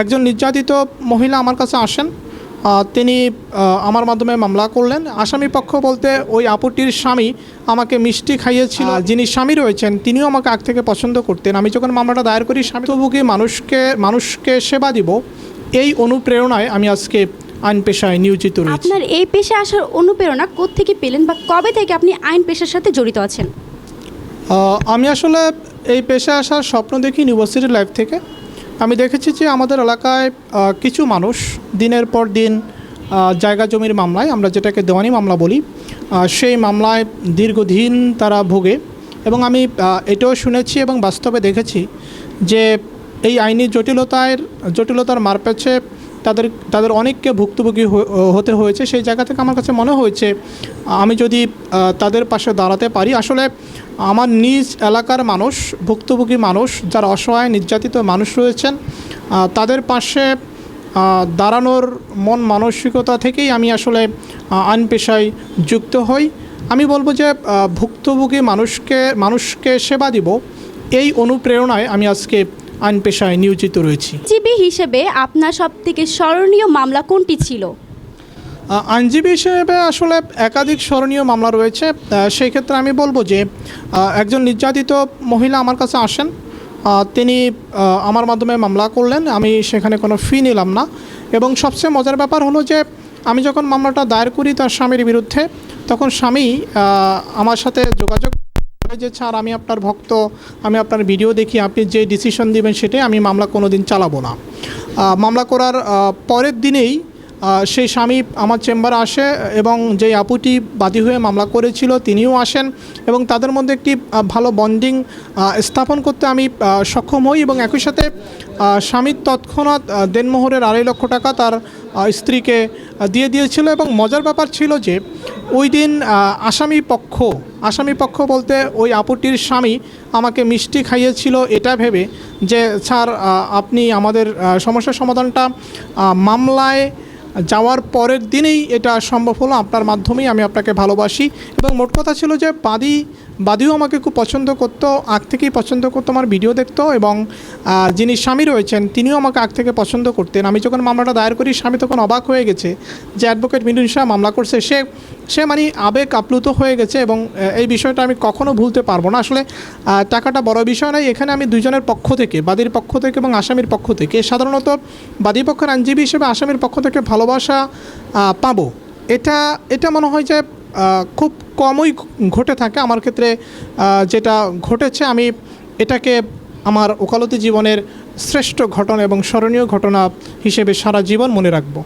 একজন নির্যাতিত মহিলা আমার কাছে আসেন তিনি আমার মাধ্যমে মামলা করলেন। আসামি পক্ষ বলতে ওই আপুটির স্বামী আমাকে মিষ্টি খাইয়েছিল যিনি স্বামী রয়েছেন তিনিও আমাকে আগ থেকে পছন্দ করতেন। আমি যখন মামলাটা দায়ের করি স্বামী স্বামীভোগী মানুষকে মানুষকে সেবা দিব? এই অনুপ্রেরণায় আমি আজকে আইন পেশায় নিয়োজিত রয়েছি। আপনার এই পেশা আসার অনুপ্রেরণা থেকে পেলেন বা কবে থেকে আপনি আইন পেশার সাথে জড়িত আছেন? আমি আসলে এই পেশায় আসার স্বপ্ন দেখি ইউনিভার্সিটি লাইফ থেকে। আমি দেখেছি যে আমাদের এলাকায় কিছু মানুষ দিনের পর দিন জায়গা জমির মামলায়, আমরা যেটাকে দেওয়ানি মামলা বলি সেই মামলায় দীর্ঘদিন তারা ভোগে। এবং আমি এটাও শুনেছি এবং বাস্তবে দেখেছি যে এই আইনি জটিলতায় জটিলতার মারপেছে তাদের তাদের অনেককে ভুক্তভোগী হতে হয়েছে। সেই জায়গা থেকে আমার কাছে মনে হয়েছে, আমি যদি তাদের পাশে দাঁড়াতে পারি, আসলে আমার নিজ এলাকার মানুষ, ভুক্তভোগী মানুষ, যারা অসহায়, নির্যাতিত মানুষ রয়েছেন তাদের পাশে দাঁড়ানোর মন মানসিকতা থেকেই আমি আসলে আইন পেশায় যুক্ত হই। আমি বলব যে ভুক্তভোগী মানুষকে মানুষকে সেবা দিব। এই অনুপ্রেরণায় আমি আজকে আইন পেশায় নিয়োজিত রয়েছি। জিবি হিসেবে আপনার সব থেকে স্মরণীয় মামলা কোনটি ছিল? আইনজীবী হিসেবে আসলে একাধিক স্মরণীয় মামলা রয়েছে। সেই ক্ষেত্রে আমি বলব যে একজন নির্যাতিত মহিলা আমার কাছে আসেন। তিনি আমার মাধ্যমে মামলা করলেন। আমি সেখানে কোনো ফি নিলাম না। এবং সবচেয়ে মজার ব্যাপার হলো যে আমি যখন মামলাটা দায়ের করি তার স্বামীর বিরুদ্ধে তখন স্বামী আমার সাথে যোগাযোগ যে ছাড় আমি আপনার ভক্ত, আমি আপনার ভিডিও দেখি, আপনি যে ডিসিশন দিবেন সেটাই আমি মামলা কোনো দিন চালাবো না। মামলা করার পরের দিনেই সেই স্বামী আমার চেম্বারে আসে এবং যেই আপুটি বাদী হয়ে মামলা করেছিল তিনিও আসেন এবং তাদের মধ্যে একটি ভালো বন্ডিং স্থাপন করতে আমি সক্ষম হই এবং একই সাথে স্বামীর তৎক্ষণাৎ দেনমোহরের আড়াই লক্ষ টাকা তার স্ত্রীকে দিয়ে দিয়েছিল এবং মজার ব্যাপার ছিল যে ওই দিন আসামি পক্ষ আসামি পক্ষ বলতে ওই আপুটির স্বামী আমাকে মিষ্টি খাইয়েছিল এটা ভেবে যে, স্যার আপনি আমাদের সমস্যার সমাধানটা মামলায় যাওয়ার পরের দিনেই এটা সম্ভব হলো। আপনার মাধ্যমেই আমি আপনাকে ভালোবাসি। এবং মোট কথা ছিল যে বাদী বাদীও আমাকে খুব পছন্দ করতো, আগ থেকেই পছন্দ করতো আমার ভিডিও দেখতো এবং যিনি স্বামী রয়েছেন, তিনিও আমাকে আগ থেকে পছন্দ করতেন। আমি যখন মামলাটা দায়ের করি, স্বামী তখন অবাক হয়ে গেছে যে অ্যাডভোকেট মিনুন শাহ মামলা করছে। সে সে মানে আবেগ আপ্লুত হয়ে গেছে এবং এই বিষয়টা আমি কখনো ভুলতে পারব না। আসলে টাকাটা বড় বিষয় নয়। এখানে আমি দুজনের পক্ষ থেকে, বাদীর পক্ষ থেকে এবং আসামির পক্ষ থেকে, সাধারণত বাদী পক্ষের আইনজীবী হিসেবে আসামির পক্ষ থেকে ভালোবাসা পাবো। এটা এটা মনে হয় যে খুব কমই ঘটে থাকে। আমার ক্ষেত্রে যেটা ঘটেছে, আমি এটাকে আমার ওকালতি জীবনের শ্রেষ্ঠ ঘটনা এবং স্মরণীয় ঘটনা হিসেবে সারা জীবন মনে রাখব।